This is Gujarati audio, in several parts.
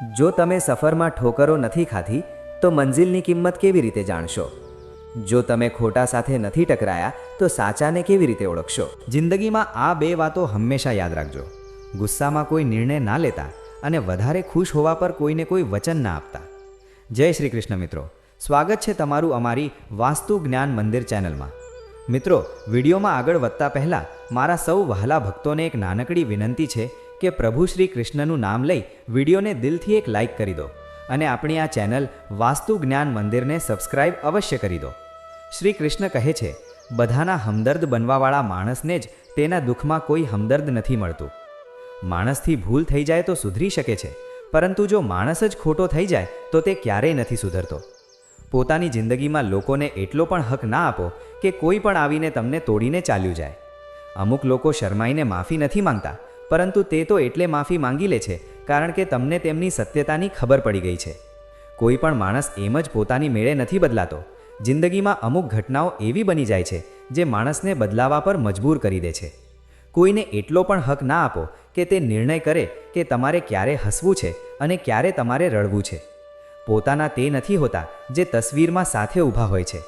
જો તમે સફરમાં ઠોકરો નથી ખાધી, તો મંજિલની કિંમત કેવી રીતે જાણશો? જો તમે ખોટા સાથે નથી ટકરાયા, તો સાચાને કેવી રીતે ઓળખશો? જિંદગીમાં આ બે વાતો હંમેશા યાદ રાખજો. ગુસ્સામાં કોઈ નિર્ણય ના લેતા અને વધારે ખુશ હોવા પર કોઈને કોઈ વચન ના આપતા. જય શ્રી કૃષ્ણ મિત્રો. સ્વાગત છે તમારું અમારી વાસ્તુ જ્ઞાન મંદિર ચેનલમાં. મિત્રો, વિડીયોમાં આગળ વધતા પહેલાં મારા સૌ વહાલા ભક્તોને એક નાનકડી વિનંતી છે કે પ્રભુ શ્રી કૃષ્ણનું નામ લઈ વિડીયોને દિલથી એક લાઇક કરી દો અને આપણી આ ચેનલ વાસ્તુ જ્ઞાન મંદિરને સબસ્ક્રાઇબ અવશ્ય કરી દો. શ્રી કૃષ્ણ કહે છે, બધાના હમદર્દ બનવાવાળા માણસને જ તેના દુઃખમાં કોઈ હમદર્દ નથી મળતું. માણસથી ભૂલ થઈ જાય તો સુધરી શકે છે, પરંતુ જો માણસ જ ખોટો થઈ જાય તો તે ક્યારેય નથી સુધરતો. પોતાની જિંદગીમાં લોકોને એટલો પણ હક ના આપો કે કોઈ પણ આવીને તમને તોડીને ચાલ્યું જાય. અમુક લોકો શરમાઈને માફી નથી માંગતા પરંતુ તે તો એટલે માફી માંગી લે છે, કારણ કે તમને તેમની સત્યતાની ખબર પડી ગઈ છે. કોઈ પણ માણસ એમ જ પોતાની મેળે નથી બદલાતો. જિંદગીમાં અમુક ઘટનાઓ એવી બની જાય છે, જે માણસને બદલાવા પર મજબૂર કરી દે છે. કોઈને એટલો પણ હક ના આપો કે તે નિર્ણય કરે કે તમારે ક્યારે હસવું છે અને ક્યારે તમારે રડવું છે. પોતાના તે નથી હોતા જે તસવીરમાં સાથે ઊભા હોય છે.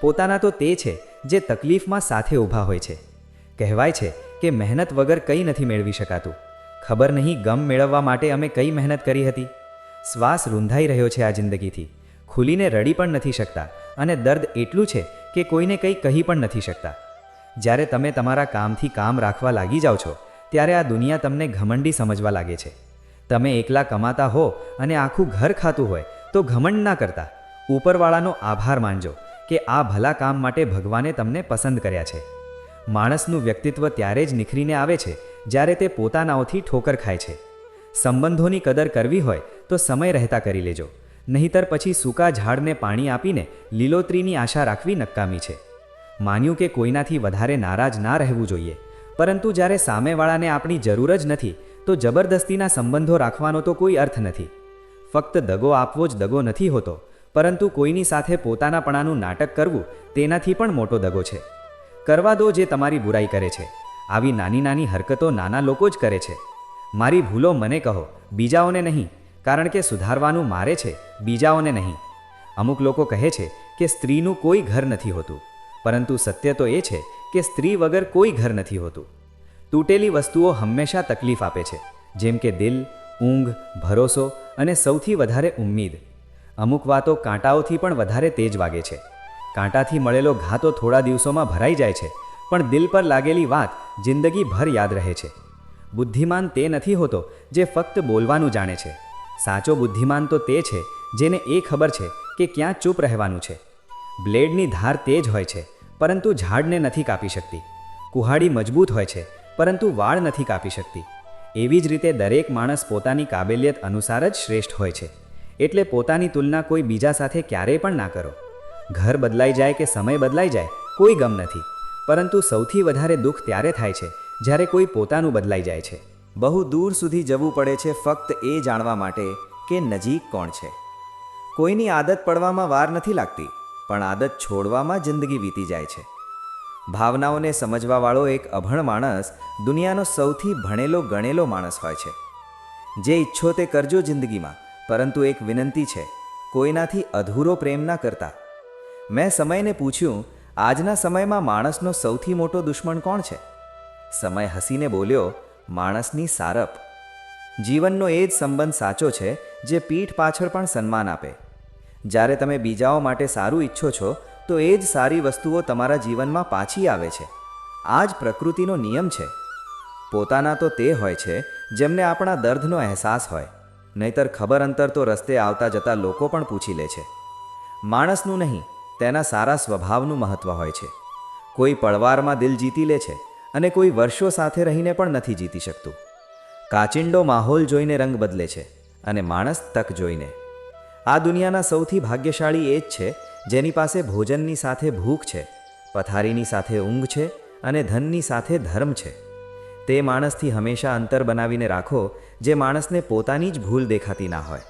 પોતાના તો તે છે જે તકલીફમાં સાથે ઊભા હોય છે. કહેવાય છે કે મહેનત વગર કંઈ નથી મેળવી શકાતું. ખબર નહીં ગમ મેળવવા માટે અમે કઈ મહેનત કરી હતી. શ્વાસ રૂંધાઈ રહ્યો છે આ જિંદગીથી. ખુલીને રડી પણ નથી શકતા અને દર્દ એટલું છે કે કોઈને કંઈ કહી પણ નથી શકતા. જ્યારે તમે તમારા કામથી કામ રાખવા લાગી જાઓ છો, ત્યારે આ દુનિયા તમને ઘમંડી સમજવા લાગે છે. તમે એકલા કમાતા હો અને આખું ઘર ખાતું હોય, તો ઘમંડ ના કરતા. ઉપરવાળાનો આભાર માનજો કે આ ભલા કામ માટે ભગવાને તમને પસંદ કર્યા છે. માણસનું વ્યક્તિત્વ ત્યારે જ નિખરીને આવે છે, જ્યારે તે પોતાનાઓથી ઠોકર ખાય છે. સંબંધોની કદર કરવી હોય તો સમય રહેતા કરી લેજો, નહીતર પછી સૂકા ઝાડને પાણી આપીને લીલોતરીની આશા રાખવી નક્કામી છે. માન્યું કે કોઈનાથી વધારે નારાજ ના રહેવું જોઈએ, પરંતુ જ્યારે સામેવાળાને આપણી જરૂર જ નથી, તો જબરદસ્તીના સંબંધો રાખવાનો તો કોઈ અર્થ નથી. ફક્ત દગો આપવો જ દગો નથી હોતો, પરંતુ કોઈની સાથે પોતાનાપણાનું નાટક કરવું તેનાથી પણ મોટો દગો છે. કરવા દો જે તમારી બુરાઈ કરે છે. આવી નાની નાની હરકતો નાના લોકો જ કરે છે. મારી ભૂલો મને કહો, બીજાઓને નહીં, કારણ કે સુધારવાનું મારે છે, બીજાઓને નહીં. અમુક લોકો કહે છે કે સ્ત્રીનું કોઈ ઘર નથી હોતું, પરંતુ સત્ય તો એ છે કે સ્ત્રી વગર કોઈ ઘર નથી હોતું. તૂટેલી વસ્તુઓ હંમેશા તકલીફ આપે છે, જેમ કે દિલ, ઊંઘ, ભરોસો અને સૌથી વધારે ઉમ્મીદ. અમુક વાતો કાંટાઓથી પણ વધારે તેજ વાગે છે. કાંટાથી મળેલો ઘા તો થોડા દિવસોમાં ભરાઈ જાય છે, પણ દિલ પર લાગેલી વાત જિંદગીભર યાદ રહે છે. બુદ્ધિમાન તે નથી હોતો જે ફક્ત બોલવાનું જાણે છે. સાચો બુદ્ધિમાન તો તે છે જેને એ ખબર છે કે ક્યાં ચૂપ રહેવાનું છે. બ્લેડની ધાર તેજ હોય છે, પરંતુ ઝાડને નથી કાપી શકતી. કુહાડી મજબૂત હોય છે, પરંતુ વાળ નથી કાપી શકતી. એવી જ રીતે દરેક માણસ પોતાની કાબેલિયત અનુસાર જ શ્રેષ્ઠ હોય છે. એટલે પોતાની તુલના કોઈ બીજા સાથે ક્યારેય પણ ના કરો. ઘર બદલાઈ જાય કે સમય બદલાઈ જાય, કોઈ ગમ નથી. પરંતુ સૌથી વધારે દુઃખ ત્યારે થાય છે, જ્યારે કોઈ પોતાનું બદલાઈ જાય છે. બહુ દૂર સુધી જવું પડે છે ફક્ત એ જાણવા માટે કે નજીક કોણ છે. કોઈની આદત પડવામાં વાર નથી લાગતી, પણ આદત છોડવામાં જિંદગી વીતી જાય છે. ભાવનાઓને સમજવાવાળો એક અભણ માણસ દુનિયાનો સૌથી ભણેલો ગણેલો માણસ હોય છે. જે ઈચ્છો તે કરજો જિંદગીમાં, પરંતુ એક વિનંતી છે, કોઈનાથી અધૂરો પ્રેમ ના કરતા. મેં સમયને પૂછ્યું, આજના સમયમાં માણસનો સૌથી મોટો દુશ્મન કોણ છે? સમય હસીને બોલ્યો, માણસની સારપ. જીવનનો એ જ સંબંધ સાચો છે, જે પીઠ પાછળ પણ સન્માન આપે. જ્યારે તમે બીજાઓ માટે સારું ઈચ્છો છો, તો એ જ સારી વસ્તુઓ તમારા જીવનમાં પાછી આવે છે. આ જ પ્રકૃતિનો નિયમ છે. પોતાના તો તે હોય છે, જેમને આપણા દર્દનો અહેસાસ હોય. નહીતર ખબર અંતર તો રસ્તે આવતા જતા લોકો પણ પૂછી લે છે. માણસનું નહીં તેના સારા સ્વભાવનું મહત્વ હોય છે. કોઈ પળવારમાં દિલ જીતી લે છે અને કોઈ વર્ષો સાથે રહીને પણ નથી જીતી શકતું. કાચિંડો માહોલ જોઈને રંગ બદલે છે અને માણસ તક જોઈને. આ દુનિયાના સૌથી ભાગ્યશાળી એ જ છે જેની પાસે ભોજનની સાથે ભૂખ છે, પથારીની સાથે ઊંઘ છે અને ધનની સાથે ધર્મ છે. તે માણસથી હંમેશા અંતર બનાવીને રાખો જે માણસને પોતાની જ ભૂલ દેખાતી ના હોય.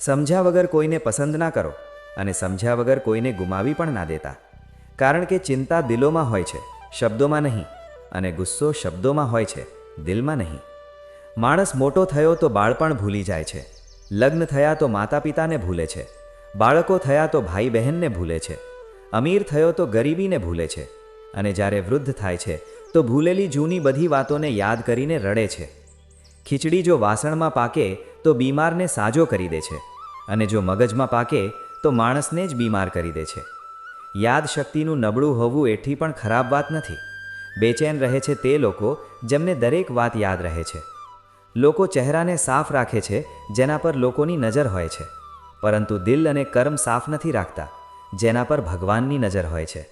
સમજ્યા વગર કોઈને પસંદ ના કરો. અને સમજ્યા વગર કોઈને ગુમાવી પણ ના દેતા. કારણ કે ચિંતા દિલોમાં હોય છે, શબ્દોમાં નહીં, અને ગુસ્સો શબ્દોમાં હોય છે, દિલમાં નહીં. માણસ મોટો થયો તો બાળપણ ભૂલી જાય છે. લગ્ન થયા તો માતા પિતાને ભૂલે છે. બાળકો થયા તો ભાઈ બહેનને ભૂલે છે. અમીર થયો તો ગરીબીને ભૂલે છે. અને જ્યારે વૃદ્ધ થાય છે, તો ભૂલેલી જૂની બધી વાતોને યાદ કરીને રડે છે. ખીચડી જો વાસણમાં પાકે, તો બીમારને સાજો કરી દે છે. અને જો મગજમાં પાકે તો માણસને જ બીમાર કરી દે છે. યાદશક્તિનું નબળું હોવું એઠી પણ ખરાબ વાત નથી. બેચેન રહે છે તે લોકો જેમને દરેક વાત યાદ રહે છે. લોકો ચહેરાને સાફ રાખે છે, જેના પર લોકોની નજર હોય છે. પરંતુ દિલ અને કર્મ સાફ નથી રાખતા, જેના પર ભગવાનની નજર હોય છે.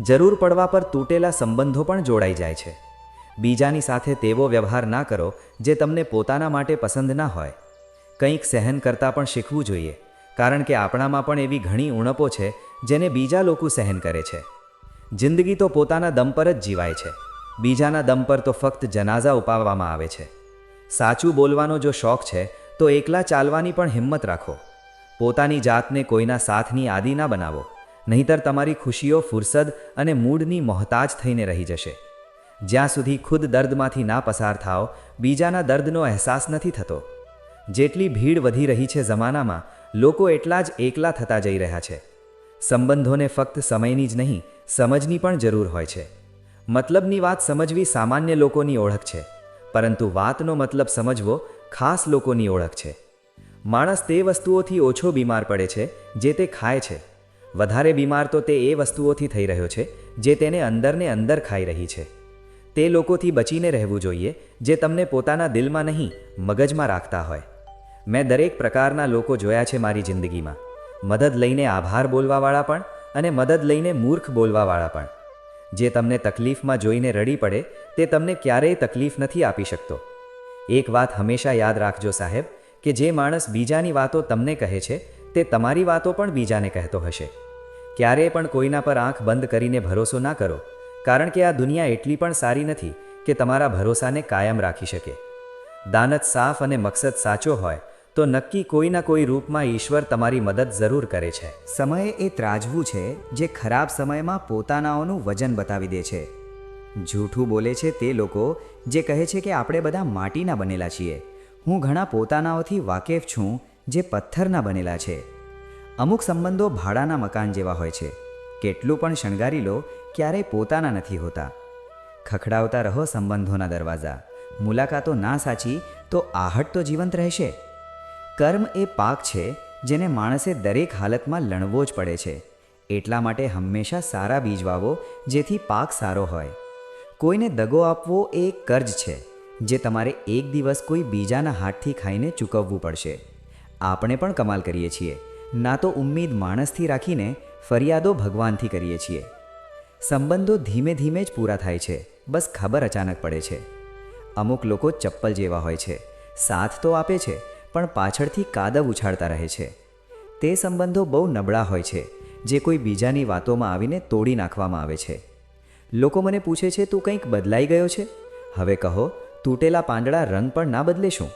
જરૂર પડવા પર તૂટેલા સંબંધો પણ જોડાઈ જાય છે. બીજાની સાથે તેવો વ્યવહાર ના કરો, જે તમને પોતાના માટે પસંદ ના હોય. કંઈક સહન કરતાં પણ શીખવું જોઈએ. કારણ કે આપણામાં પણ એવી ઘણી ઉણપો છે, જેને બીજા લોકો સહન કરે છે. જિંદગી તો પોતાના દમ પર જ જીવાય છે. બીજાના દમ પર તો ફક્ત જનાઝા ઉપાવવામાં આવે છે. સાચું બોલવાનો જો શોખ છે, તો એકલા ચાલવાની પણ હિંમત રાખો. પોતાની જાતને કોઈના સાથની આદિ ના બનાવો. નહીંતર તમારી ખુશીઓ ફુરસદ અને મૂડની મોહતાજ થઈને રહી જશે. જ્યાં સુધી ખુદ દર્દમાંથી ના પસાર થાઓ, બીજાના દર્દનો અહેસાસ નથી થતો. જેટલી ભીડ વધી રહી છે જમાનામાં લોકો એટલા જ એકલા થતા જઈ રહ્યા છે. સંબંધોને ફક્ત સમયની જ નહીં, સમજની પણ જરૂર હોય છે. મતલબની વાત સમજવી સામાન્ય લોકોની ઓળખ છે, પરંતુ વાતનો મતલબ સમજવો ખાસ લોકોની ઓળખ છે. માણસ તે વસ્તુઓથી ઓછો બીમાર પડે છે, જે તે ખાય છે. વધારે બીમાર તો તે એ વસ્તુઓથી થઈ રહ્યો છે, જે તેને અંદરને અંદર ખાઈ રહી છે. તે લોકોથી બચીને રહેવું જોઈએ, જે તમને પોતાના દિલમાં નહીં, મગજમાં રાખતા હોય. મેં દરેક પ્રકારના લોકો જોયા છે મારી જિંદગીમાં. મદદ લઈને આભાર બોલવાવાળા પણ અને મદદ લઈને મૂર્ખ બોલવાવાળા પણ. જે તમને તકલીફમાં જોઈને રડી પડે, તે તમને ક્યારેય તકલીફ નથી આપી શકતો. એક વાત હંમેશા યાદ રાખજો સાહેબ, કે જે માણસ બીજાની વાતો તમને કહે છે, તે તમારી વાતો પણ બીજાને કહેતો હશે. ક્યારેય પણ કોઈના પર આંખ બંધ કરીને ભરોસો ના કરો, કારણ કે આ દુનિયા એટલી પણ સારી નથી કે તમારા ભરોસાને કાયમ રાખી શકે. દાનત સાફ અને મકસદ સાચો હોય તો નક્કી કોઈના કોઈ રૂપમાં ઈશ્વર તમારી મદદ જરૂર કરે છે. સમય એ ત્રાજવું છે જે ખરાબ સમયમાં પોતાનાઓનું વજન બતાવી દે છે. જૂઠું બોલે છે તે લોકો જે કહે છે કે આપણે બધા માટીના બનેલા છીએ. હું ઘણા પોતાનાઓથી વાકેફ છું જે પથ્થરના બનેલા છે. અમુક સંબંધો ભાડાના મકાન જેવા હોય છે. કેટલું પણ શણગારી લો, ક્યારેય પોતાના નથી હોતા. ખખડાવતા રહો સંબંધોના દરવાજા. મુલાકાતો ના સાચી તો આહટ તો જીવંત રહેશે. કર્મ એ પાક છે, જેને માણસે દરેક હાલતમાં લણવો જ પડે છે. એટલા માટે હંમેશા સારા બીજ વાવો જેથી પાક સારો હોય. કોઈને દગો આપવો એ કર્જ છે, જે તમારે એક દિવસ કોઈ બીજાના હાથથી ખાઈને ચૂકવવું પડશે. આપણે પણ કમાલ કરીએ છીએ. ના તો ઉમ્મીદ માણસથી રાખીને ફરિયાદો ભગવાનથી કરીએ છીએ. સંબંધો ધીમે ધીમે જ પૂરા થાય છે, બસ ખબર અચાનક પડે છે. અમુક લોકો ચપ્પલ જેવા હોય છે. સાથ તો આપે છે પણ પાછળથી કાદવ ઉછાળતા રહે છે. તે સંબંધો બહુ નબળા હોય છે, જે કોઈ બીજાની વાતોમાં આવીને તોડી નાખવામાં આવે છે. લોકો મને પૂછે છે, તું કંઈક બદલાઈ ગયો છે? હવે કહો, તૂટેલા પાંદડા રંગ પણ ના બદલે શું?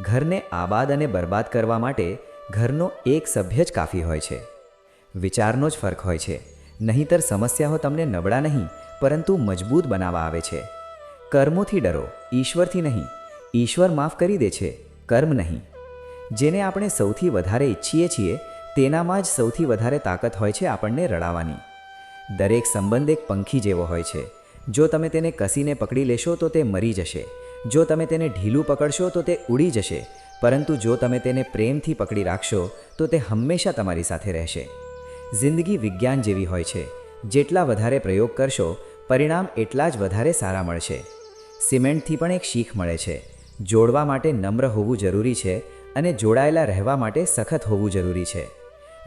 ઘરને આબાદ અને બરબાદ કરવા માટે ઘરનો એક સભ્ય જ કાફી હોય છે. વિચારનો જ ફરક હોય છે. નહીંતર સમસ્યાઓ તમને નબળા નહીં, પરંતુ મજબૂત બનાવવા આવે છે. કર્મોથી ડરો, ઈશ્વરથી નહીં. ઈશ્વર માફ કરી દે છે. કર્મ નહીં. જેને આપણે સૌથી વધારે ઈચ્છીએ છીએ, તેનામાં જ સૌથી વધારે તાકાત હોય છે આપણને રડાવવાની દરેક સંબંધ એક પંખી જેવો હોય છે. જો તમે તેને કસીને પકડી લેશો તો તે મરી જશે. જો તમે તેને ઢીલું પકડશો તો તે ઉડી જશે. પરંતુ જો તમે તેને પ્રેમથી પકડી રાખશો, તો તે હંમેશા તમારી સાથે રહેશે. જિંદગી વિજ્ઞાન જેવી હોય છે. જેટલા વધારે પ્રયોગ કરશો, પરિણામ એટલા જ વધારે સારા મળશે. સિમેન્ટથી પણ એક શીખ મળે છે. જોડવા માટે નમ્ર હોવું જરૂરી છે અને જોડાયેલા રહેવા માટે સખત હોવું જરૂરી છે.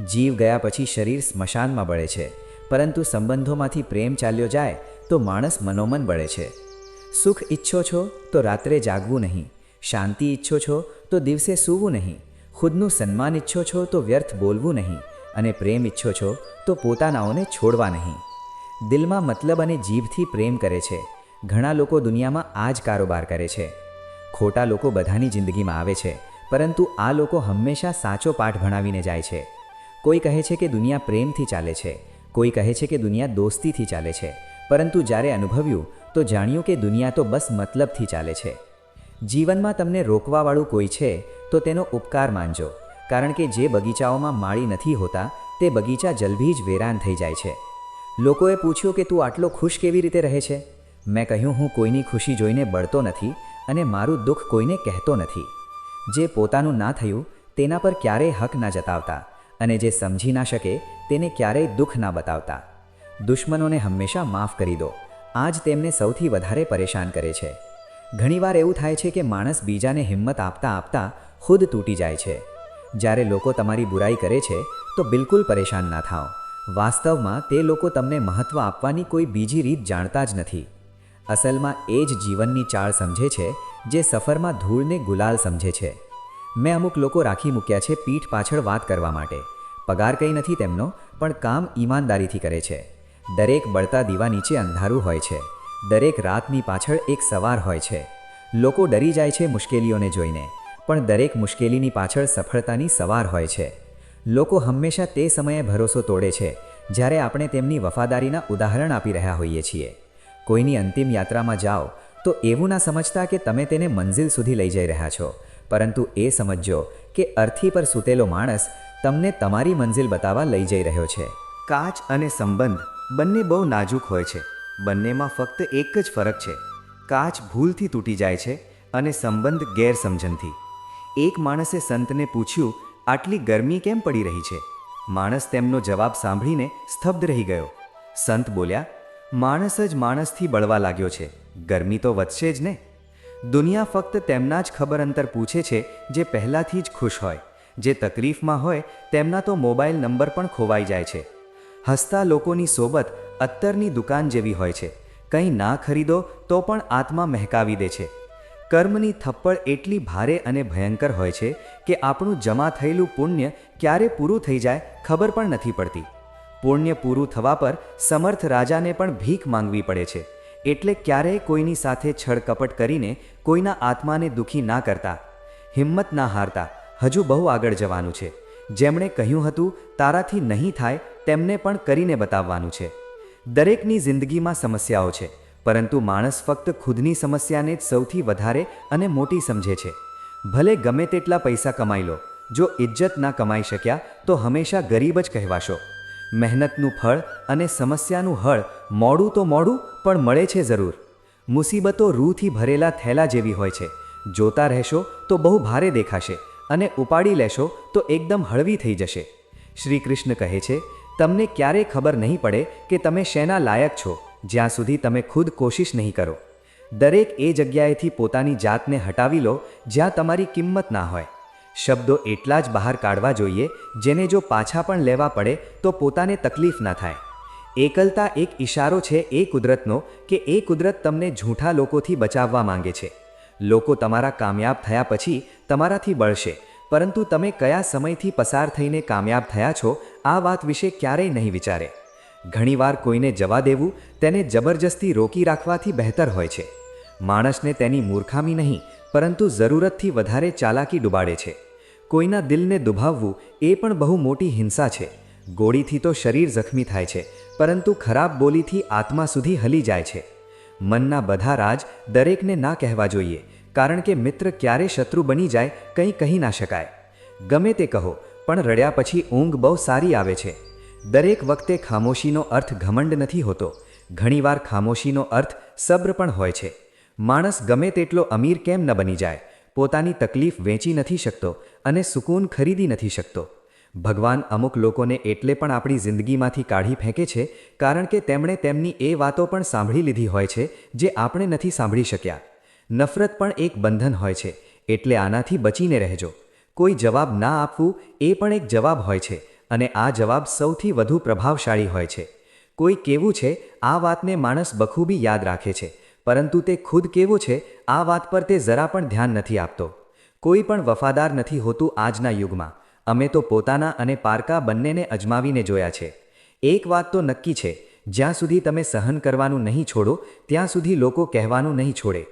જીવ ગયા પછી શરીર સ્મશાનમાં બળે છે, પરંતુ સંબંધોમાંથી પ્રેમ ચાલ્યો જાય તો માણસ મનોમન બળે છે. સુખ ઈચ્છો છો તો રાત્રે જાગવું નહીં, શાંતિ ઈચ્છો છો તો દિવસે સૂવું નહીં, ખુદનું સન્માન ઈચ્છો છો તો વ્યર્થ બોલવું નહીં અને પ્રેમ ઈચ્છો છો તો પોતાનાઓને છોડવા નહીં. દિલમાં મતલબ અને જીભથી પ્રેમ કરે છે. ઘણા લોકો દુનિયામાં આ જ કારોબાર કરે છે. ખોટા લોકો બધાની જિંદગીમાં આવે છે, પરંતુ આ લોકો હંમેશા સાચો પાઠ ભણાવીને જાય છે. કોઈ કહે છે કે દુનિયા પ્રેમથી ચાલે છે, કોઈ કહે છે કે દુનિયા દોસ્તીથી ચાલે છે, પરંતુ જ્યારે અનુભવ્યું, તો જાણ્યું કે દુનિયા તો બસ મતલબથી ચાલે છે. જીવનમાં તમને રોકવાવાળું કોઈ છે, તો તેનો ઉપકાર માનજો, કારણ કે જે બગીચાઓમાં માળી નથી હોતા, તે બગીચા જલ્દી જ વેરાન થઈ જાય છે. લોકોએ પૂછ્યું કે તું આટલો ખુશ કેવી રીતે રહે છે? મેં કહ્યું, હું કોઈની ખુશી જોઈને બળતો નથી અને મારું દુઃખ કોઈને કહેતો નથી. જે પોતાનું ના થયું, તેના પર ક્યારેય હક ના જતાવતા અને જે સમજી ના શકે, તેને ક્યારેય દુઃખ ના બતાવતા. દુશ્મનોને હંમેશા માફ કરી દો. આ જ તેમને સૌથી વધારે પરેશાન કરે છે. ઘણીવાર એવું થાય છે કે માણસ બીજાને હિંમત આપતા આપતા ખુદ તૂટી જાય છે. જ્યારે લોકો તમારી બુરાઈ કરે છે, તો બિલકુલ પરેશાન ના થાઓ. વાસ્તવમાં તે લોકો તમને મહત્ત્વ આપવાની કોઈ બીજી રીત જાણતા જ નથી. અસલમાં એ જ જીવનની ચાળ સમજે છે, જે સફરમાં ધૂળને ગુલાલ સમજે છે. મેં અમુક લોકો રાખી મૂક્યા છે પીઠ પાછળ વાત કરવા માટે. પગાર કંઈ નથી તેમનો, પણ કામ ઈમાનદારીથી કરે છે. દરેક બળતા દીવા નીચે અંધારું હોય છે. દરેક રાતની પાછળ એક સવાર હોય છે. લોકો ડરી જાય છે મુશ્કેલીઓને જોઈને, પણ દરેક મુશ્કેલીની પાછળ સફળતાની સવાર હોય છે. લોકો હંમેશા તે સમયે ભરોસો તોડે છે, જ્યારે આપણે તેમની વફાદારીના ઉદાહરણ આપી રહ્યા હોઈએ છીએ. કોઈની અંતિમ યાત્રામાં જાઓ, તો એવું ના સમજતા કે તમે તેને મંઝિલ સુધી લઈ જઈ રહ્યા છો. પરંતુ એ સમજજો કે અર્થી પર સૂતેલો માણસ તમને તમારી મંઝિલ બતાવવા લઈ જઈ રહ્યો છે. કાચ અને સંબંધ બંને બહુ નાજુક હોય છે. બંનેમાં ફક્ત એક જ ફરક છે. કાચ ભૂલથી તૂટી જાય છે અને સંબંધ ગેરસમજણથી. એક માણસે સંતને પૂછ્યું, આટલી ગરમી કેમ પડી રહી છે? માણસ તેમનો જવાબ સાંભળીને સ્તબ્ધ રહી ગયો. સંત બોલ્યા માણસ જ માણસથી બળવા લાગ્યો છે. ગરમી તો વધશે જ ને? દુનિયા ફક્ત તેમના જ ખબર અંતર પૂછે છે, જે પહેલાંથી જ ખુશ હોય. જે તકલીફમાં હોય, તેમના તો મોબાઈલ નંબર પણ ખોવાઈ જાય છે. હસતા લોકોની સોબત અત્તરની દુકાન જેવી હોય છે. કંઈ ના ખરીદો તો પણ આત્મા મહેકાવી દે છે. કર્મની થપ્પડ એટલી ભારે અને ભયંકર હોય છે કે આપણું જમા થયેલું પુણ્ય ક્યારે પૂરું થઈ જાય ખબર પણ નથી પડતી. પુણ્ય પૂરું થવા પર સમર્થ રાજાને પણ ભીખ માંગવી પડે છે. એટલે ક્યારેય કોઈની સાથે છળકપટ કરીને કોઈના આત્માને દુઃખી ના કરતા, હિંમત ના હારતા, હજુ બહુ આગળ જવાનું છે. જેમણે કહ્યું હતું, તારાથી નહીં થાય તેમને પણ કરીને બતાવવાનું છે. દરેકની જિંદગીમાં સમસ્યાઓ છે, પરંતુ માણસ ફક્ત ખુદની સમસ્યાને જ સૌથી વધારે અને મોટી સમજે છે. ભલે ગમે તેટલા પૈસા કમાઈ લો, જો ઇજ્જત ના કમાઈ શક્યા, તો હંમેશા ગરીબ જ કહેવાશો. મહેનતનું ફળ અને સમસ્યાનું હળ મોડું તો મોડું પણ મળે છે જરૂર. મુસીબતો રૂથી ભરેલા થેલા જેવી હોય છે. જોતા રહેશો તો બહુ ભારે દેખાશે અને ઉપાડી લેશો તો એકદમ હળવી થઈ જશે. શ્રી કૃષ્ણ કહે છે, તમને ક્યારેય ખબર નહીં પડે કે તમે શેના લાયક છો, જ્યાં સુધી તમે ખુદ કોશિશ નહીં કરો. દરેક એ જગ્યાએથી પોતાની જાતને હટાવી લો જ્યાં તમારી કિંમત ના હોય. શબ્દો એટલા જ બહાર કાઢવા જોઈએ, જેને જો પાછા પણ લેવા પડે, તો પોતાને તકલીફ ના થાય. એકલતા એક ઈશારો છે એ કુદરતનો, કે એ કુદરત તમને ઝૂઠા લોકોથી બચાવવા માંગે છે. લોકો તમારા કામયાબ થયા પછી તમારાથી બળશે, પરંતુ તમે કયા સમયથી પસાર થઈને કામયાબ થયા છો, આ વાત વિશે ક્યારેય નહીં વિચારે. ઘણીવાર કોઈને જવા દેવું, તેને જબરજસ્તી રોકી રાખવાથી બહેતર હોય છે. માણસને તેની મૂર્ખામી નહીં, પરંતુ જરૂરતથી વધારે ચાલાકી ડૂબાડે છે. કોઈના દિલને દુભાવવું એ પણ બહુ મોટી હિંસા છે. ગોળીથી તો શરીર જખમી થાય છે, પરંતુ ખરાબ બોલીથી આત્મા સુધી હલી જાય છે. મનના બધા રાજ દરેકને ના કહેવા જોઈએ, કારણ કે મિત્ર ક્યારે શત્રુ બની જાય કંઈ કહી ના શકાય. ગમે તે કહો, પણ રડ્યા પછી ઊંઘ બહુ સારી આવે છે. દરેક વખતે ખામોશીનો અર્થ ઘમંડ નથી હોતો, ઘણીવાર ખામોશીનો અર્થ સબ્ર પણ હોય છે. માણસ ગમે તેટલો અમીર કેમ ન બની જાય પોતાની તકલીફ વેચી નથી શકતો અને સુકૂન ખરીદી નથી શકતો. ભગવાન અમુક લોકોને એટલે પણ આપણી જિંદગીમાંથી કાઢી ફેંકે છે, કારણ કે તેમણે તેમની એ વાતો પણ સાંભળી લીધી હોય છે, જે આપણે નથી સાંભળી શક્યા. નફરત પણ એક બંધન હોય છે, એટલે આનાથી બચીને રહેજો. કોઈ જવાબ ના આપવું એ પણ એક જવાબ હોય છે, અને આ જવાબ સૌથી વધુ પ્રભાવશાળી હોય છે. કોઈ કેવું છે, આ વાતને માણસ બખૂબી યાદ રાખે છે પરંતુ તે ખુદ કેવો છે, આ વાત પર તે જરા પણ ધ્યાન નથી આપતો. કોઈ પણ વફાદાર નથી હોતું આજના યુગમાં. અમે તો પોતાના અને પારકા બંનેને અજમાવીને જોયા છે. એક વાત તો નક્કી છે, જ્યાં સુધી તમે સહન કરવાનું નહીં છોડો, ત્યાં સુધી લોકો કહેવાનું નહીં છોડે.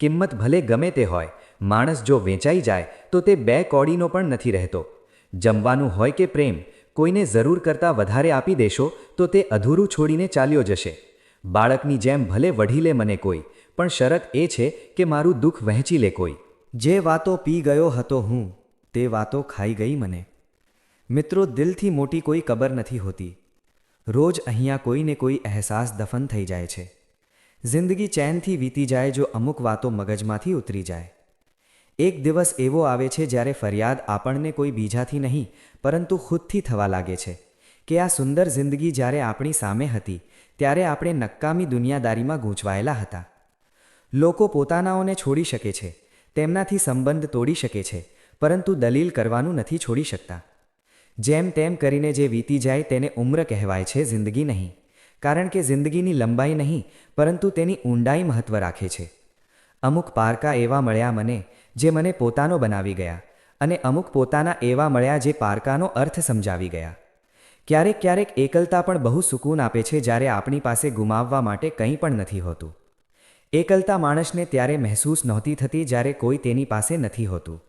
કિંમત ભલે ગમે તે હોય, માણસ જો વેચાઈ જાય, તો તે બે કોડીનો પણ નથી રહેતો. જમવાનું હોય કે પ્રેમ, કોઈને જરૂર કરતાં વધારે આપી દેશો, તો તે અધૂરું છોડીને ચાલ્યો જશે. બાળકની જેમ ભલે વઢી લે મને કોઈ, પણ શરત એ છે કે મારું દુઃખ વહેંચી લે કોઈ. જે વાતો પી ગયો હતો હું, તે વાતો ખાઈ ગઈ મને. મિત્રો, દિલથી મોટી કોઈ કબર નથી હોતી. રોજ અહીંયા કોઈને કોઈ અહેસાસ દફન થઈ જાય છે. જિંદગી ચેનથી વીતી જાય જો અમુક વાતો મગજમાંથી ઉતરી જાય. એક દિવસ એવો આવે છે જ્યારે ફરિયાદ આપણને કોઈ બીજાથી નહીં, પરંતુ ખુદથી થવા લાગે છે કે આ સુંદર જિંદગી જ્યારે આપણી સામે હતી ત્યારે આપણે નક્કામી દુનિયાદારીમાં ગૂંચવાયેલા હતા. લોકો પોતાનાઓને છોડી શકે છે, તેમનાથી સંબંધ તોડી શકે છે, પરંતુ દલીલ કરવાનું નથી છોડી શકતા. જેમ તેમ કરીને જે વીતી જાય તેને ઉમ્ર કહેવાય છે જિંદગી નહીં. કારણ કે જિંદગીની લંબાઈ નહીં, પરંતુ તેની ઊંડાઈ મહત્વ રાખે છે. અમુક પારકા એવા મળ્યા મને, જે મને પોતાનો બનાવી ગયા, અને અમુક પોતાના એવા મળ્યા જે પારકાનો અર્થ સમજાવી ગયા. ક્યારેક ક્યારેક એકલતા પણ બહુ સુકૂન આપે છે જ્યારે આપણી પાસે ગુમાવવા માટે કંઈ પણ નથી હોતું. એકલતા માણસને ત્યારે મહેસૂસ નહોતી થતી જ્યારે કોઈ તેની પાસે નથી હોતું.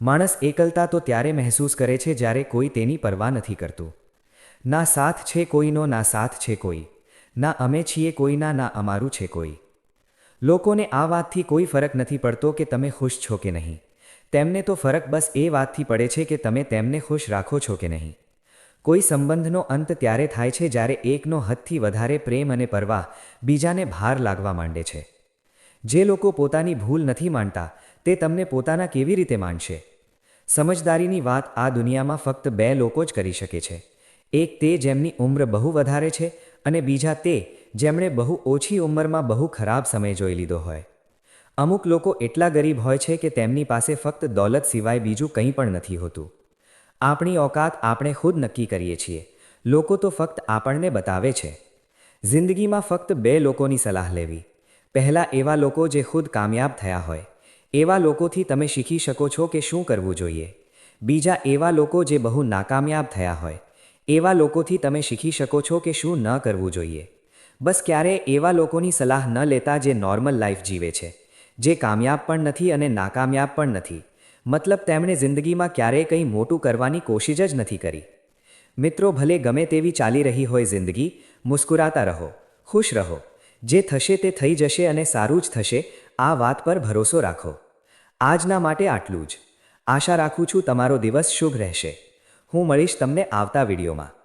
માણસ એકલતા તો ત્યારે મહેસૂસ કરે છે જ્યારે કોઈ તેની પરવા નથી કરતું. ના સાથ છે કોઈનો, ના સાથ છે કોઈ. ના અમે છીએ કોઈના, ના અમારું છે કોઈ. લોકોને આ વાતથી કોઈ ફરક નથી પડતો કે તમે ખુશ છો કે નહીં. તેમને તો ફરક બસ એ વાતથી પડે છે કે તમે તેમને ખુશ રાખો છો કે નહીં. કોઈ સંબંધનો અંત ત્યારે થાય છે જ્યારે એકનો હદથી વધારે પ્રેમ અને પરવાહ બીજાને ભાર લાગવા માંડે છે. જે લોકો પોતાની ભૂલ નથી માનતા, તે તમને પોતાના કેવી રીતે માનશે? સમજદારીની વાત આ દુનિયામાં ફક્ત બે લોકો જ કરી શકે છે. એક તે જેમની ઉંમર બહુ વધારે છે અને બીજા તે જેમણે બહુ ઓછી ઉંમરમાં બહુ ખરાબ સમય જોઈ લીધો હોય. અમુક લોકો એટલા ગરીબ હોય છે કે તેમની પાસે ફક્ત દોલત સિવાય બીજું કંઈ પણ નથી હોતું. આપણી ઓકાત આપણે ખુદ નક્કી કરીએ છીએ. લોકો તો ફક્ત આપણને બતાવે છે. જિંદગીમાં ફક્ત બે લોકોની સલાહ લેવી. પહેલાં એવા લોકો જે ખુદ કામયાબ થયા હોય. એવા લોકોથી તમે શીખી શકો છો કે શું કરવું જોઈએ. બીજા એવા લોકો જે બહુ નાકામયાબ થયા હોય. એવા લોકોથી તમે શીખી શકો છો કે શું ન કરવું જોઈએ. બસ ક્યારેય એવા લોકોની સલાહ ન લેતા જે નોર્મલ લાઈફ જીવે છે. જે કામયાબ પણ નથી અને નાકામયાબ પણ નથી. મતલબ તેમણે જિંદગીમાં ક્યારેય કંઈ મોટું કરવાની કોશિશ જ નથી કરી. મિત્રો, ભલે ગમે તેવી ચાલી રહી હોય જિંદગી, મુસ્કુરાતા રહો, ખુશ રહો. જે થશે તે થઈ જશે અને સારું જ થશે, આ વાત પર ભરોસો રાખો. આજના માટે આટલું જ. આશા રાખું છું તમારો દિવસ શુભ રહેશે. હું મળીશ તમને આવતા વિડીયોમાં.